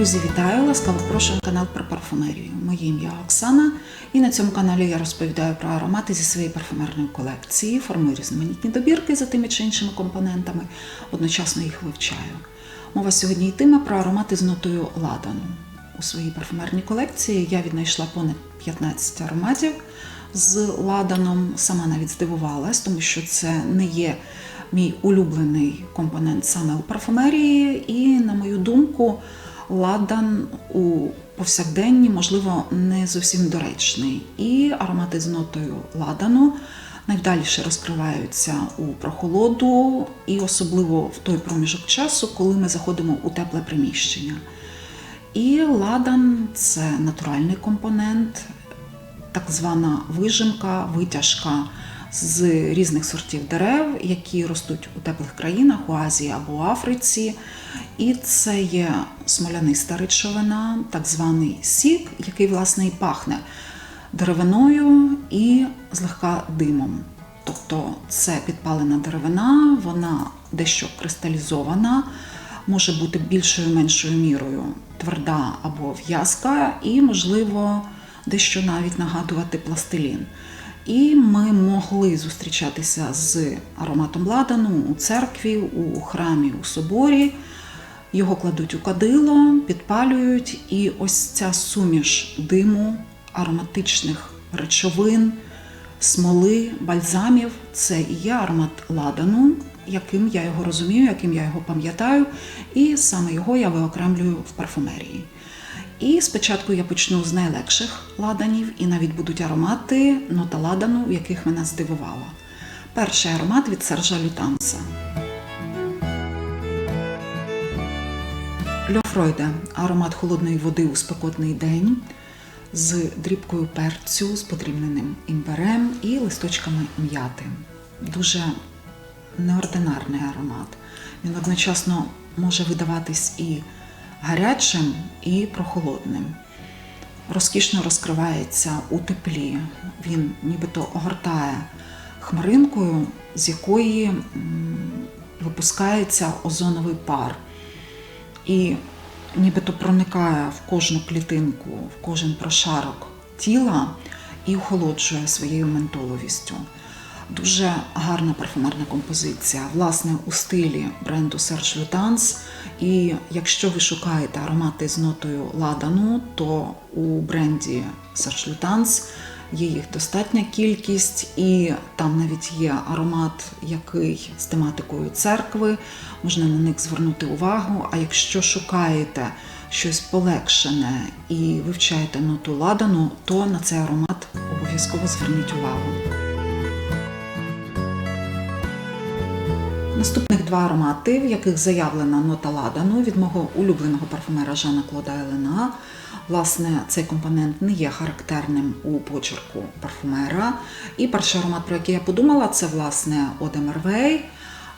Друзі, вітаю! Ласкаво прошу на канал про парфумерію. Моє ім'я Оксана, і на цьому каналі я розповідаю про аромати зі своєї парфумерної колекції, формую різноманітні добірки за тими чи іншими компонентами, одночасно їх вивчаю. Мова сьогодні йтиме про аромати з нотою ладану. У своїй парфумерній колекції я віднайшла понад 15 ароматів з ладаном. Сама навіть здивувалась, тому що це не є мій улюблений компонент саме у парфумерії, і, на мою думку, ладан у повсякденні, можливо, не зовсім доречний. І аромати з нотою ладану найдальше розкриваються у прохолоду, і особливо в той проміжок часу, коли ми заходимо у тепле приміщення. І ладан це натуральний компонент, так звана вижимка, витяжка з різних сортів дерев, які ростуть у теплих країнах, у Азії або Африці. І це є смоляниста речовина, так званий сік, який власне і пахне деревиною і злегка димом. Тобто це підпалена деревина, вона дещо кристалізована, може бути більшою меншою мірою тверда або в'язка, і, можливо, дещо навіть нагадувати пластилін. І ми могли зустрічатися з ароматом ладану у церкві, у храмі, у соборі. Його кладуть у кадило, підпалюють, і ось ця суміш диму, ароматичних речовин, смоли, бальзамів це і є аромат ладану, яким я його розумію, яким я його пам'ятаю, і саме його я виокремлюю в парфумерії. І спочатку я почну з найлегших ладанів, і навіть будуть аромати нота ладану, в яких мене здивувала. Перший аромат від Сержа Лютанса. Льофройде аромат холодної води у спекотний день з дрібкою перцю, з подрібненим імбирем і листочками м'яти. Дуже неординарний аромат. Він одночасно може видаватись і гарячим і прохолодним. Розкішно розкривається у теплі. Він нібито огортає хмаринкою, з якої випускається озоновий пар. І нібито проникає в кожну клітинку, в кожен прошарок тіла і охолоджує своєю ментоловістю. Дуже гарна парфумерна композиція, власне, у стилі бренду Serge Lutens. І якщо ви шукаєте аромати з нотою ладану, то у бренді Lutens є їх достатня кількість, і там навіть є аромат, який з тематикою церкви, можна на них звернути увагу. А якщо шукаєте щось полегшене і вивчаєте ноту ладану, то на цей аромат обов'язково зверніть увагу. Наступних два аромати, в яких заявлена нота ладану від мого улюбленого парфумера Жана Клода Елена. Власне, цей компонент не є характерним у почерку парфумера. І перший аромат, про який я подумала, це власне Оде Мервей.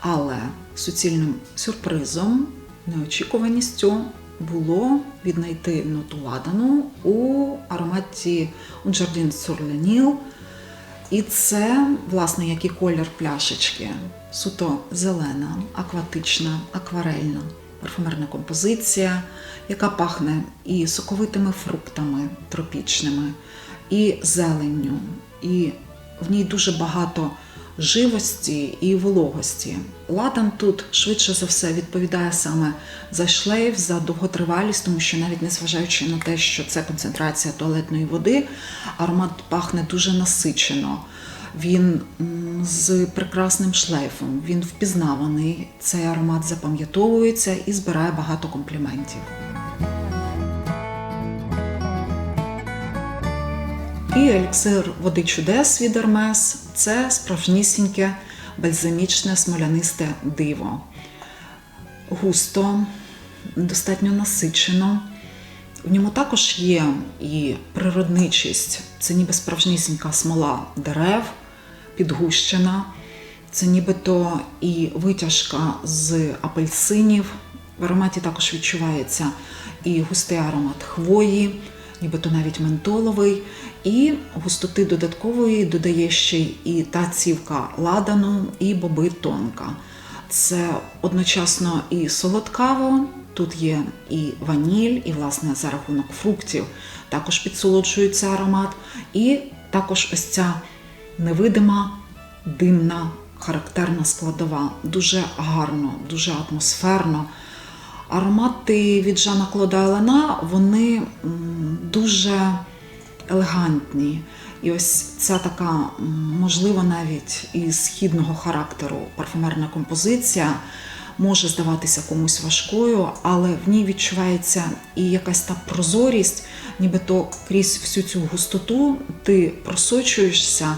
Але суцільним сюрпризом, неочікуваністю було віднайти ноту ладану у ароматі Jardin sur. І це, власне, як і колір пляшечки, суто зелена, акватична, акварельна парфумерна композиція, яка пахне і соковитими фруктами тропічними, і зеленню, і в ній дуже багато живості і вологості. Ладан тут швидше за все відповідає саме за шлейф, за довготривалість, тому що навіть незважаючи на те, що це концентрація туалетної води, аромат пахне дуже насичено. Він з прекрасним шлейфом, він впізнаваний. Цей аромат запам'ятовується і збирає багато компліментів. І еліксир води чудес від Ермес це справжнісіньке бальзамічне смолянисте диво. Густо, достатньо насичено. В ньому також є і природничість, це ніби справжнісінька смола дерев, підгущена, це нібито і витяжка з апельсинів. В ароматі також відчувається і густий аромат хвої, нібито навіть ментоловий, і густоти додаткової додає ще і та цівка ладану, і боби тонка. Це одночасно і солодкаво, Тут є і ваніль, і, власне, за рахунок фруктів також підсолоджується аромат. І також ось ця невидима, димна, характерна складова. Дуже гарно, дуже атмосферно. Аромати від Жана Клода Елена, вони дуже елегантні. І ось ця така, можливо, навіть і східного характеру парфумерна композиція може здаватися комусь важкою, але в ній відчувається і якась та прозорість, нібито крізь всю цю густоту ти просочуєшся,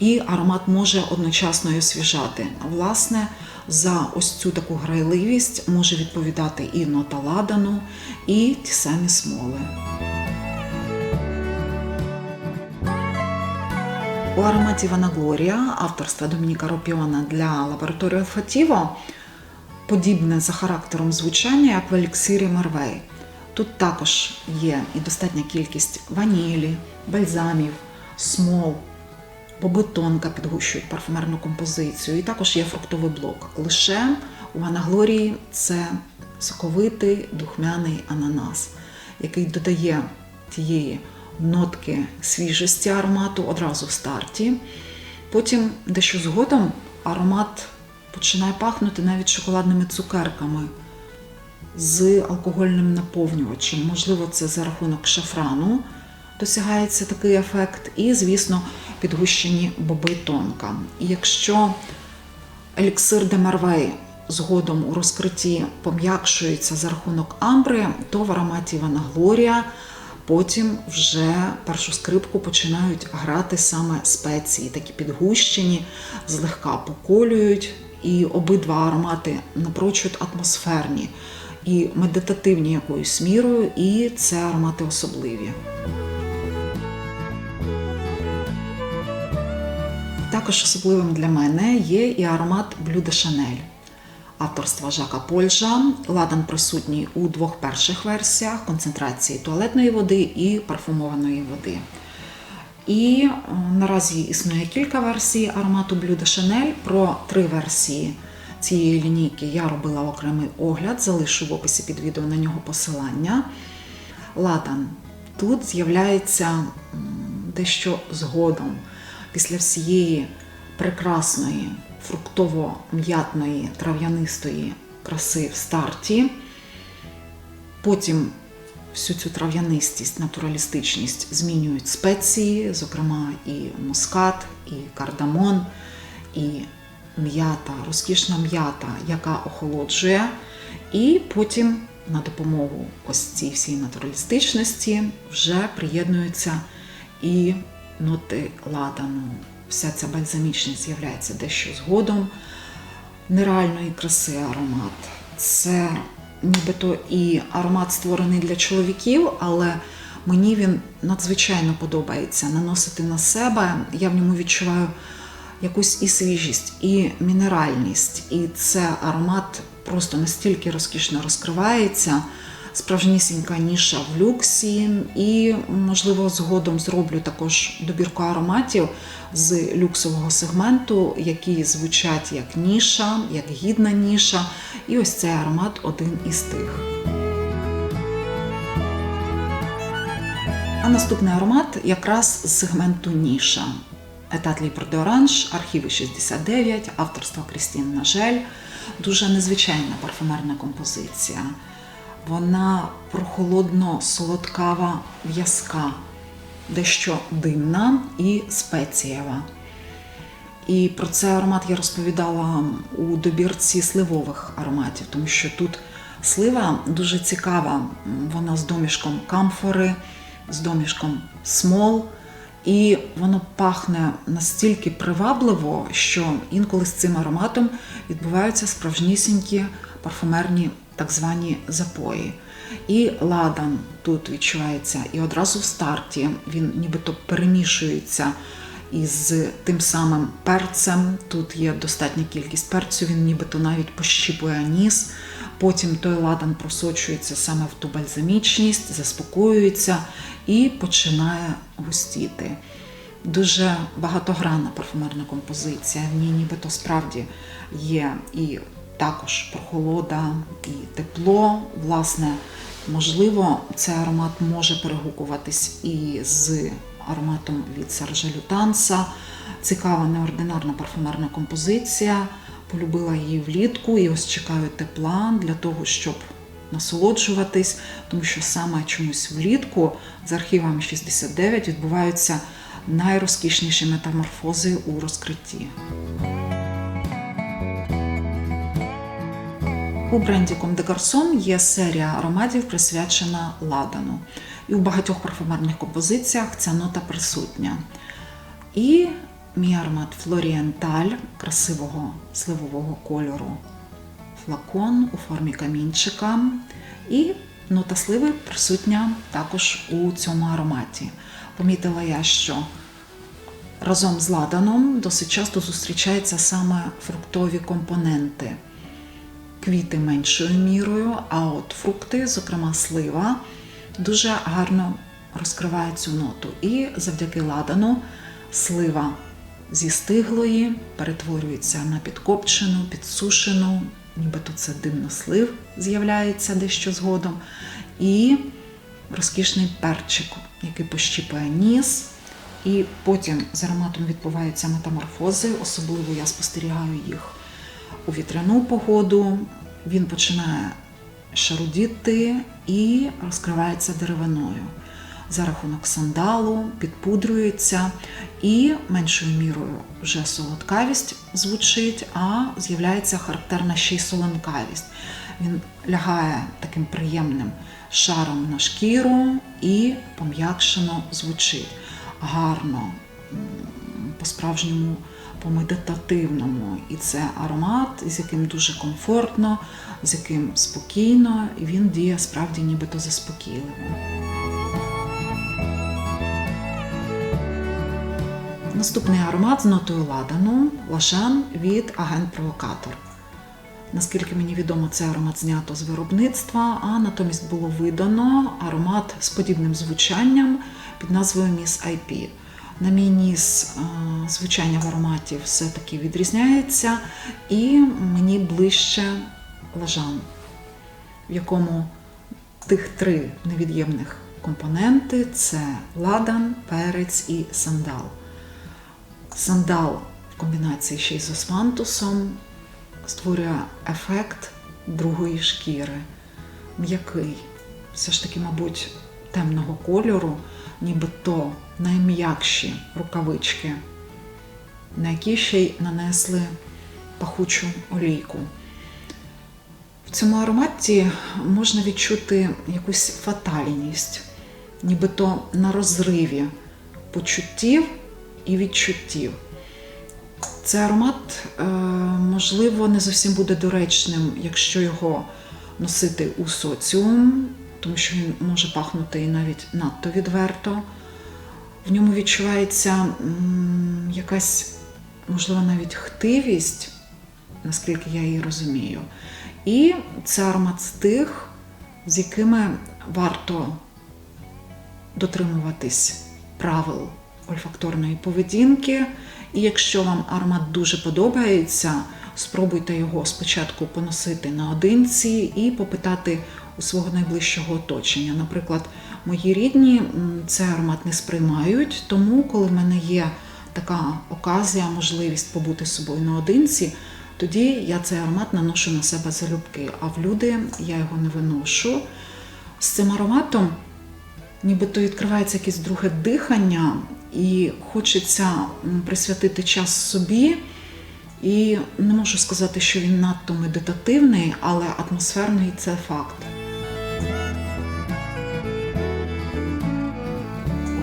і аромат може одночасно й освіжати. Власне, за ось цю таку грайливість може відповідати і нота ладану, і ті самі смоли. У ароматі Ванаглорія авторства Домініка Ропіона для лабораторії Олфатіво подібне за характером звучання, як в еліксирі Марвей. Тут також є і достатня кількість ванілі, бальзамів, смол, боби тонка підгущують парфумерну композицію, і також є фруктовий блок. Лише у Ванаглорії це соковитий духмяний ананас, який додає тієї нотки свіжості аромату одразу в старті. Потім дещо згодом аромат починає пахнути навіть шоколадними цукерками з алкогольним наповнювачем. Можливо, це за рахунок шафрану досягається такий ефект, і, звісно, підгущені боби тонка. І якщо еліксир де Марвей згодом у розкритті пом'якшується за рахунок амбри, то в ароматі Івана Глорія потім вже першу скрипку починають грати саме спеції, такі підгущені, злегка поколюють. І обидва аромати напрочуд атмосферні і медитативні якоюсь мірою, і це аромати особливі. Також особливим для мене є і аромат Блю де Шанель авторства Жака Польжа. Ладан присутній у двох перших версіях концентрації туалетної води і парфумованої води. І е, наразі існує кілька версій аромату Bleu de Chanel. Про три версії цієї лінійки я робила окремий огляд, залишу в описі під відео на нього посилання. Ладан тут з'являється дещо згодом, після всієї прекрасної фруктово-м'ятної трав'янистої краси в старті. Потім всю цю трав'янистість, натуралістичність змінюють спеції, зокрема і мускат, і кардамон, і м'ята, розкішна м'ята, яка охолоджує. І потім на допомогу ось цій всій натуралістичності вже приєднуються і ноти ладану. Вся ця бальзамічність з'являється дещо згодом. Нереальної краси аромат. Це нібито і аромат створений для чоловіків, але мені він надзвичайно подобається наносити на себе. Я в ньому відчуваю якусь і свіжість, і мінеральність. І це аромат просто настільки розкішно розкривається. Справжнісінька ніша в люксі, і, можливо, згодом зроблю також добірку ароматів з люксового сегменту, які звучать як ніша, як гідна ніша. І ось цей аромат один із тих. А наступний аромат якраз з сегменту ніша. Етат Ліпр де Оранж, архіви 69, авторство Крістін Нажель. Дуже незвичайна парфумерна композиція. Вона прохолодно солодкава в'язка, дещо димна і спецієва. І про цей аромат я розповідала у добірці сливових ароматів, тому що тут слива дуже цікава. Вона з домішком камфори, з домішком смол. І воно пахне настільки привабливо, що інколи з цим ароматом відбуваються справжнісінькі парфумерні так звані запої. І ладан тут відчувається, і одразу в старті він нібито перемішується із тим самим перцем. Тут є достатня кількість перцю, він нібито навіть пощіпує ніс. Потім той ладан просочується саме в ту бальзамічність, заспокоюється і починає густіти. Дуже багатогранна парфумерна композиція. В ній нібито справді є і також прохолода і тепло. Власне, можливо, цей аромат може перегукуватись і з ароматом від Сержа Лютанса. Цікава неординарна парфумерна композиція. Полюбила її влітку і ось чекаю тепла для того, щоб насолоджуватись, тому що саме чомусь влітку з архівами 69 відбуваються найрозкішніші метаморфози у розкритті. У бренді Comme des Garçons є серія ароматів, присвячена ладану. І у багатьох парфумерних композиціях ця нота присутня. І мій аромат Флорієнталь красивого сливового кольору. Флакон у формі камінчика. І нота сливи присутня також у цьому ароматі. Помітила я, що разом з ладаном досить часто зустрічаються саме фруктові компоненти. Квіти меншою мірою, а от фрукти, зокрема слива, дуже гарно розкриває цю ноту. І завдяки ладану слива зі стиглої перетворюється на підкопчену, підсушену, нібито це димнослив з'являється дещо згодом. І розкішний перчик, який пощіпає ніс. І потім з ароматом відбуваються метаморфози, особливо я спостерігаю їх у вітряну погоду. Він починає шарудіти і розкривається деревиною. За рахунок сандалу підпудрюється і меншою мірою вже солодкавість звучить, а з'являється характерна ще й солонкавість. Він лягає таким приємним шаром на шкіру і пом'якшено звучить. Гарно, по-справжньому по-медитативному. І це аромат, з яким дуже комфортно, з яким спокійно, і він діє справді нібито заспокійливо. Наступний аромат з нотою ладану Лашан від агент-провокатор. Наскільки мені відомо, цей аромат знято з виробництва, а натомість було видано аромат з подібним звучанням під назвою Miss IP. На мій ніс е, звучання в ароматі все-таки відрізняється, і мені ближче лажан, в якому тих три невід'ємних компоненти це ладан, перець і сандал. Сандал в комбінації ще й з османтусом створює ефект другої шкіри, м'який, все ж таки, мабуть, темного кольору, нібито найм'якші рукавички, на які ще й нанесли пахучу олійку. В цьому ароматі можна відчути якусь фатальність, нібито на розриві почуттів і відчуттів. Цей аромат, е, можливо, не зовсім буде доречним, якщо його носити у соціум, тому що він може пахнути і навіть надто відверто. В ньому відчувається якась, можливо, навіть хтивість, наскільки я її розумію. І це аромат з тих, з якими варто дотримуватись правил ольфакторної поведінки. І якщо вам аромат дуже подобається, спробуйте його спочатку поносити наодинці і попитати у свого найближчого оточення. Наприклад, мої рідні цей аромат не сприймають, тому коли в мене є така оказія, можливість побути з собою наодинці, тоді я цей аромат наношу на себе залюбки, а в люди я його не виношу. З цим ароматом нібито відкривається якесь друге дихання, і хочеться присвятити час собі. І не можу сказати, що він надто медитативний, але атмосферний це факт.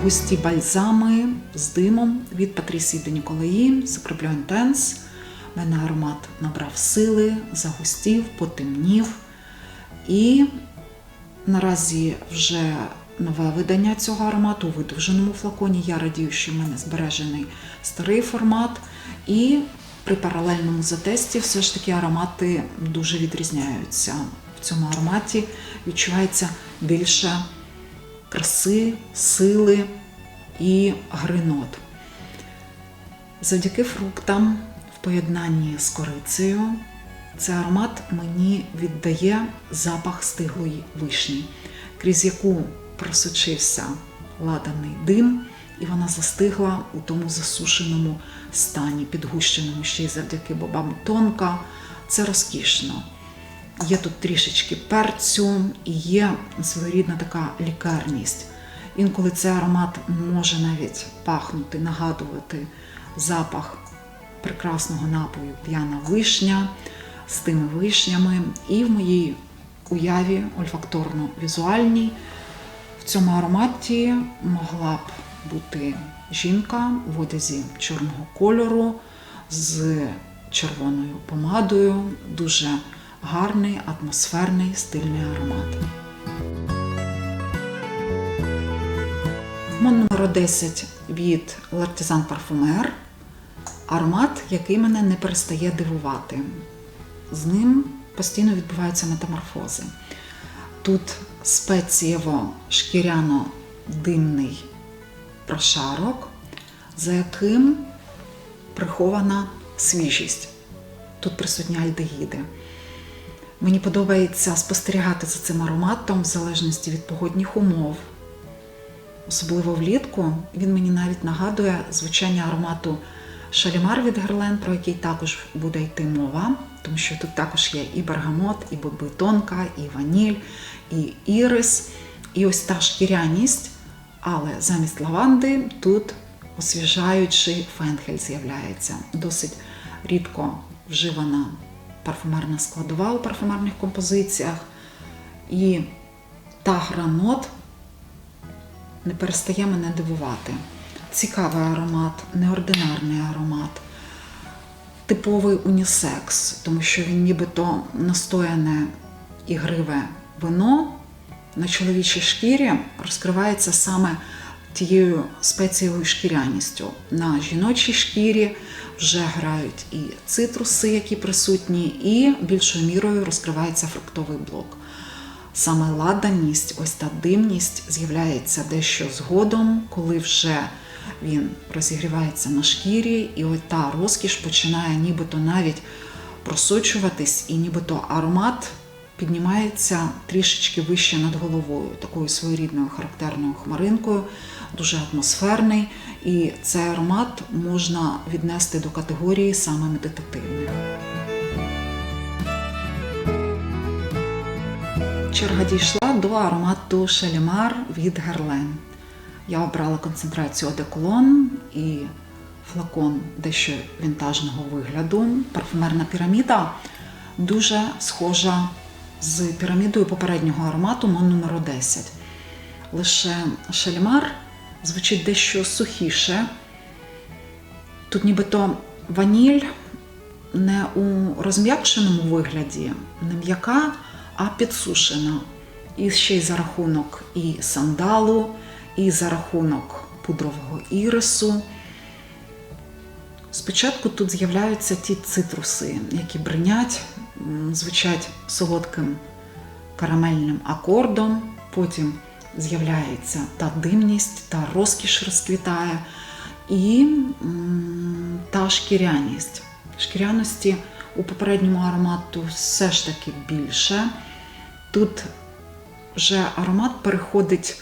Густі бальзами з димом від Патрісії де Ніколаї, Секреплю Інтенс. В мене аромат набрав сили, загустів, потемнів. І наразі вже нове видання цього аромату у видовженому флаконі. Я радію, що в мене збережений старий формат. І при паралельному затесті все ж таки аромати дуже відрізняються. В цьому ароматі відчувається більше краси, сили і гринот. Завдяки фруктам в поєднанні з корицею цей аромат мені віддає запах стиглої вишні, крізь яку просочився ладаний дим, і вона застигла у тому засушеному стані, підгущеному ще й завдяки бобам тонка. Це розкішно. Є тут трішечки перцю і є своєрідна така лікарність. Інколи цей аромат може навіть пахнути, нагадувати запах прекрасного напою п'яна вишня з тими вишнями. І в моїй уяві ольфакторно-візуальній в цьому ароматі могла б бути жінка в одязі чорного кольору з червоною помадою. Дуже гарний, атмосферний, стильний аромат. Мон номер 10 від L'Artisan Parfumer. Аромат, який мене не перестає дивувати. З ним постійно відбуваються метаморфози. Тут спецієво-шкіряно-димний прошарок, за яким прихована свіжість. Тут присутні альдегіди. Мені подобається спостерігати за цим ароматом в залежності від погодних умов. Особливо влітку він мені навіть нагадує звучання аромату Шалімар від Герлен, про який також буде йти мова, тому що тут також є і бергамот, і бобитонка, і ваніль, і ірис, і ось та шкіряність, але замість лаванди тут освіжаючий фенхель з'являється. Досить рідко вживана парфумерна складова у парфумерних композиціях. І та гранот не перестає мене дивувати. Цікавий аромат, неординарний аромат, типовий унісекс, тому що він нібито настояне ігриве вино на чоловічій шкірі розкривається саме тією спецієвою шкіряністю. На жіночій шкірі вже грають і цитруси, які присутні, і більшою мірою розкривається фруктовий блок. Саме ладаність, ось та димність з'являється дещо згодом, коли вже він розігрівається на шкірі, і ось та розкіш починає нібито навіть просочуватись, і нібито аромат піднімається трішечки вище над головою, такою своєрідною характерною хмаринкою, дуже атмосферний. І цей аромат можна віднести до категорії саме медитативний. Черга дійшла до аромату Шалімар від Герлен. Я обрала концентрацію одеколон і флакон дещо вінтажного вигляду. Парфумерна піраміда дуже схожа з пірамідою попереднього аромату Мон номер 10. Лише Шалімар звучить дещо сухіше. Тут нібито ваніль не у розм'якшеному вигляді, не м'яка, а підсушена. І ще й за рахунок і сандалу, і за рахунок пудрового ірису. Спочатку тут з'являються ті цитруси, які бринять, звучать солодким карамельним акордом, потім з'являється та димність, та розкіш розквітає, і та шкіряність. Шкіряності у попередньому аромату все ж таки більше. Тут вже аромат переходить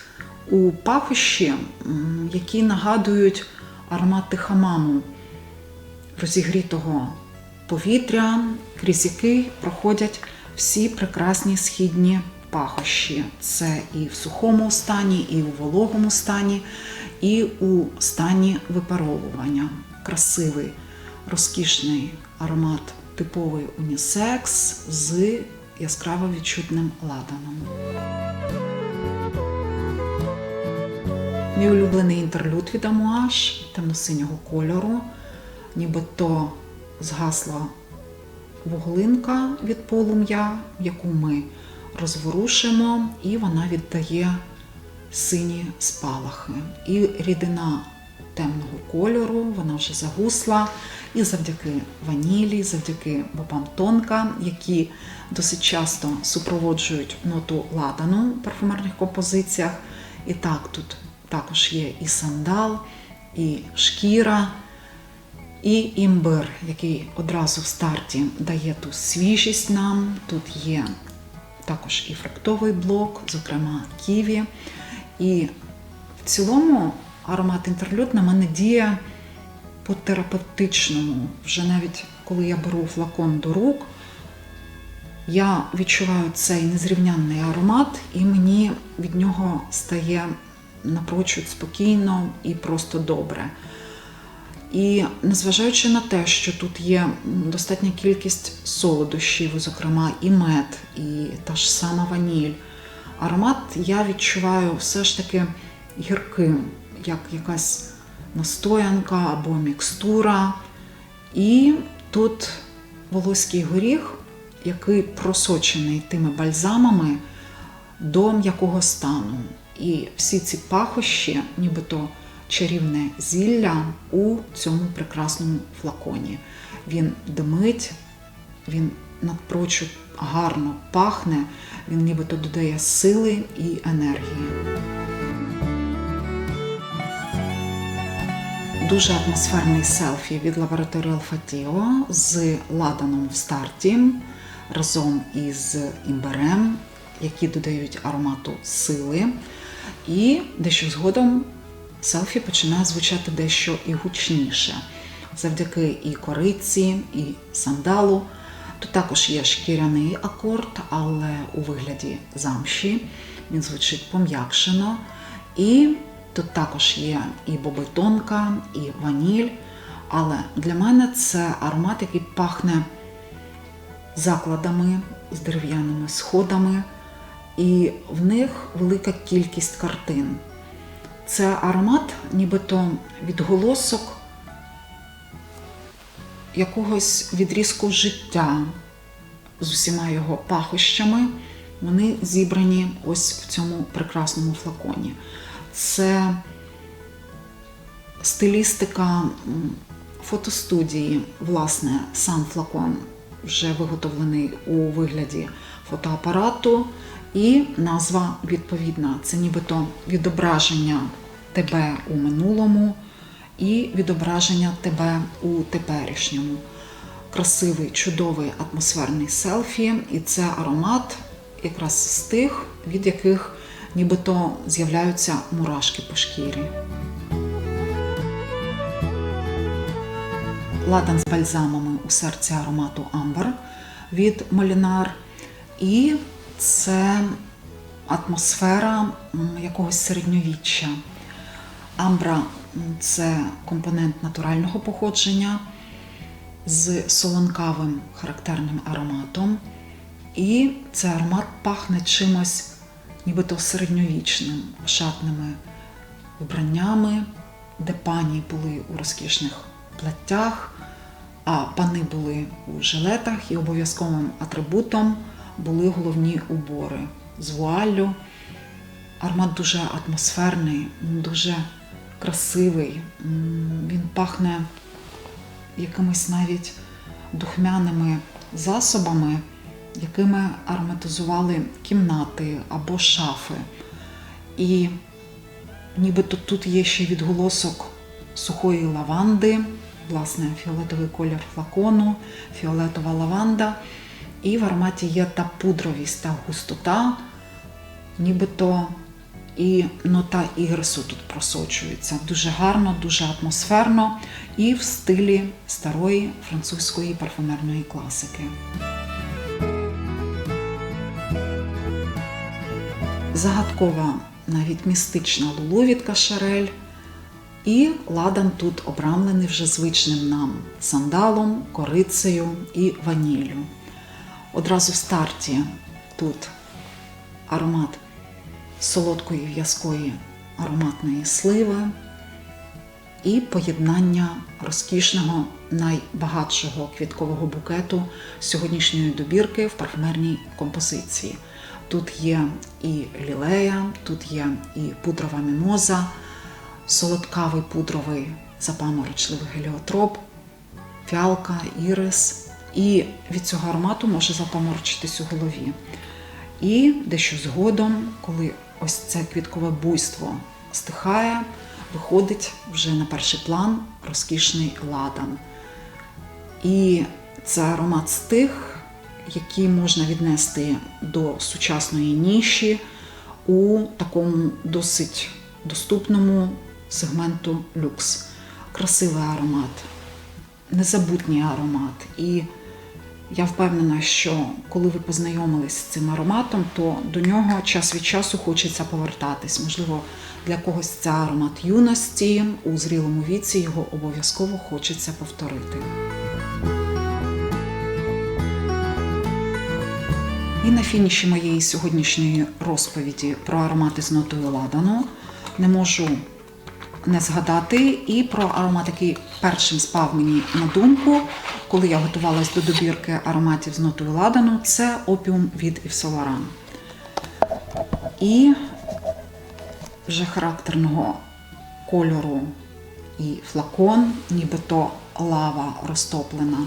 у пахощі, які нагадують аромати хамаму, розігрітого повітря, крізь який проходять всі прекрасні східні пахощі. Це і в сухому стані, і у вологому стані, і у стані випаровування. Красивий, розкішний аромат, типовий унісекс з яскраво відчутним ладаном. Мій улюблений інтерлюд від Амуаш темно-синього кольору, нібито згасла вуглинка від полум'я, яку ми розворушимо, і вона віддає сині спалахи. І рідина темного кольору, вона вже загусла. І завдяки ванілі, завдяки бобам тонка, які досить часто супроводжують ноту ладану в парфумерних композиціях. І так, тут також є і сандал, і шкіра, І імбир, який одразу в старті дає ту свіжість нам. Тут є також і фруктовий блок, зокрема ківі. І в цілому аромат інтерлюд на мене діє по-терапевтичному. Вже навіть коли я беру флакон до рук, я відчуваю цей незрівнянний аромат, і мені від нього стає напрочуд спокійно і просто добре. І незважаючи на те, що тут є достатня кількість солодощів, зокрема і мед, і та ж сама ваніль, аромат я відчуваю все ж таки гірким, як якась настоянка або мікстура. І тут волоський горіх, який просочений тими бальзамами до м'якого стану. І всі ці пахощі, нібито чарівне зілля у цьому прекрасному флаконі. Він димить, він напрочуд гарно пахне, він нібито додає сили і енергії. Дуже атмосферний селфі від лабораторії Алфатіо з ладаном в старті разом із імберем, які додають аромату сили. І дещо згодом селфі починає звучати дещо і гучніше. Завдяки і кориці, і сандалу. Тут також є шкіряний акорд, але у вигляді замші. Він звучить пом'якшено. І тут також є і бобитонка, і ваніль. Але для мене це аромат, який пахне закладами з дерев'яними сходами, і в них велика кількість картин. Це аромат, нібито відголосок якогось відрізку життя з усіма його пахощами. Вони зібрані ось в цьому прекрасному флаконі. Це стилістика фотостудії, власне, сам флакон вже виготовлений у вигляді фотоапарату, і назва відповідна. Це нібито відображення тебе у минулому і відображення тебе у теперішньому. Красивий, чудовий атмосферний селфі, і це аромат якраз з тих, від яких нібито з'являються мурашки по шкірі. Ладан з бальзамами у серці аромату Амбер від Молінар. І це атмосфера якогось середньовіччя. Амбра це компонент натурального походження з солонкавим характерним ароматом. І цей аромат пахне чимось нібито середньовічним, шатними вбраннями, де пані були у розкішних платтях, а пани були у жилетах і обов'язковим атрибутом були головні убори з вуаллю. Аромат дуже атмосферний, дуже красивий. Він пахне якимись навіть духмяними засобами, якими ароматизували кімнати або шафи. І нібито тут є ще відголосок сухої лаванди, власне, фіолетовий колір флакону, фіолетова лаванда. І в ароматі є та пудровість, та густота, нібито і нота ігресу тут просочується. Дуже гарно, дуже атмосферно і в стилі старої французької парфумерної класики. Загадкова, навіть містична лулу від кашарель. І ладан тут обрамлений вже звичним нам сандалом, корицею і ваніллю. Одразу в старті тут аромат солодкої в'язкої ароматної сливи і поєднання розкішного найбагатшого квіткового букету сьогоднішньої добірки в парфумерній композиції. Тут є і лілея, тут є і пудрова мімоза, солодкавий пудровий запаморочливий геліотроп, фіалка, ірис. І від цього аромату може запаморочитись у голові. І дещо згодом, коли ось це квіткове буйство стихає, виходить вже на перший план розкішний ладан. І це аромат з тих, які можна віднести до сучасної ніші у такому досить доступному сегменту люкс. Красивий аромат, незабутній аромат. І я впевнена, що коли ви познайомились з цим ароматом, то до нього час від часу хочеться повертатись. Можливо, для когось це аромат юності, у зрілому віці його обов'язково хочеться повторити. І на фініші моєї сьогоднішньої розповіді про аромати з нотою ладану не можу не згадати і про аромат, який першим спав мені на думку, коли я готувалась до добірки ароматів з нотою ладану, це опіум від Laurent. І вже характерного кольору і флакон, нібито лава розтоплена.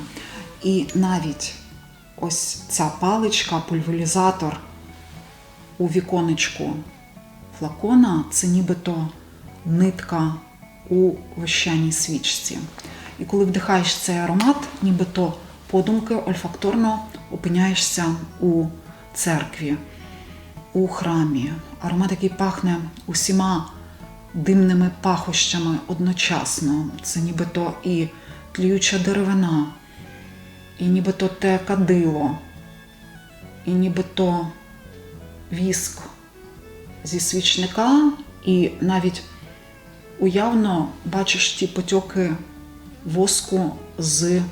І навіть ось ця паличка, пульверізатор у віконечку флакона це нібито нитка у вощаній свічці. І коли вдихаєш цей аромат, нібито подумки ольфакторно опиняєшся у церкві, у храмі. Аромат, який пахне усіма димними пахощами одночасно. Це нібито і тліюча деревина, і нібито те кадило, і нібито віск зі свічника, і навіть уявно бачиш ті потьоки воску з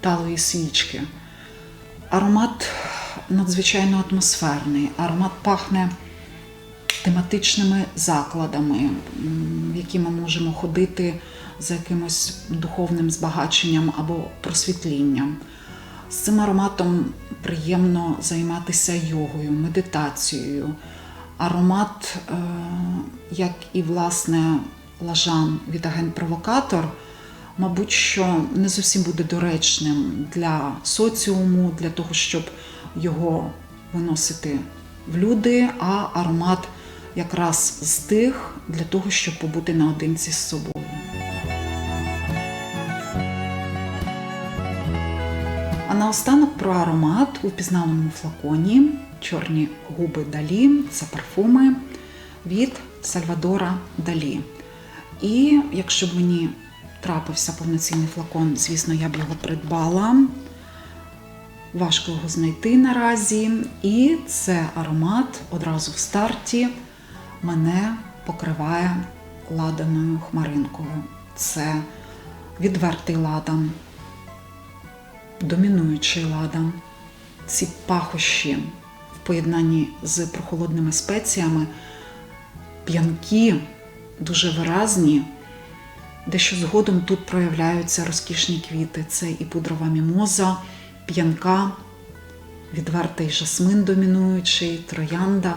талої свічки. Аромат надзвичайно атмосферний, аромат пахне тематичними закладами, в які ми можемо ходити за якимось духовним збагаченням або просвітлінням. З цим ароматом приємно займатися йогою, медитацією. Аромат, е, як і власне лажан від агент-провокатор, мабуть, що не зовсім буде доречним для соціуму, для того, щоб його виносити в люди, а аромат якраз з тих для того, щоб побути наодинці з собою. А наостанок про аромат у впізнаваному флаконі чорні губи Далі це парфуми від Сальвадора Далі. І якщо б мені трапився повноцінний флакон, звісно, я б його придбала. Важко його знайти наразі. І це аромат одразу в старті мене покриває ладаною хмаринкою. Це відвертий ладан, домінуючий ладан. Ці пахощі в поєднанні з прохолодними спеціями, п'янкі, дуже виразні. Дещо згодом тут проявляються розкішні квіти. Це і пудрова мімоза, п'янка, відвертий жасмин домінуючий, троянда.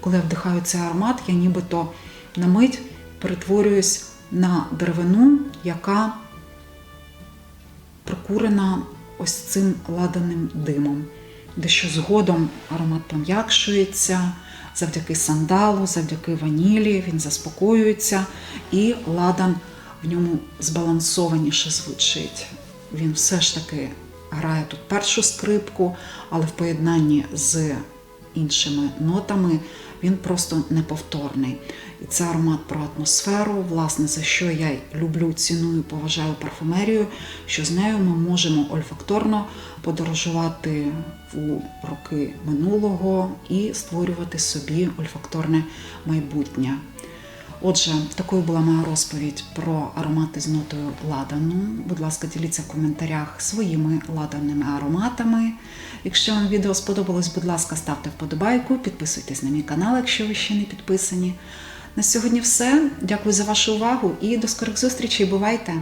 Коли я вдихаю цей аромат, я нібито на мить перетворююсь на деревину, яка прокурена ось цим ладаним димом. Дещо згодом аромат пом'якшується завдяки сандалу, завдяки ванілі, він заспокоюється, і ладан в ньому збалансованіше звучить. Він все ж таки грає тут першу скрипку, але в поєднанні з іншими нотами він просто неповторний. І це аромат про атмосферу, власне, за що я люблю, ціную, поважаю парфумерію, що з нею ми можемо ольфакторно подорожувати у роки минулого і створювати собі ольфакторне майбутнє. Отже, такою була моя розповідь про аромати з нотою ладану. Будь ласка, діліться в коментарях своїми ладанними ароматами. Якщо вам відео сподобалось, будь ласка, ставте вподобайку, підписуйтесь на мій канал, якщо ви ще не підписані. На сьогодні все. Дякую за вашу увагу і до скорих зустрічей. Бувайте!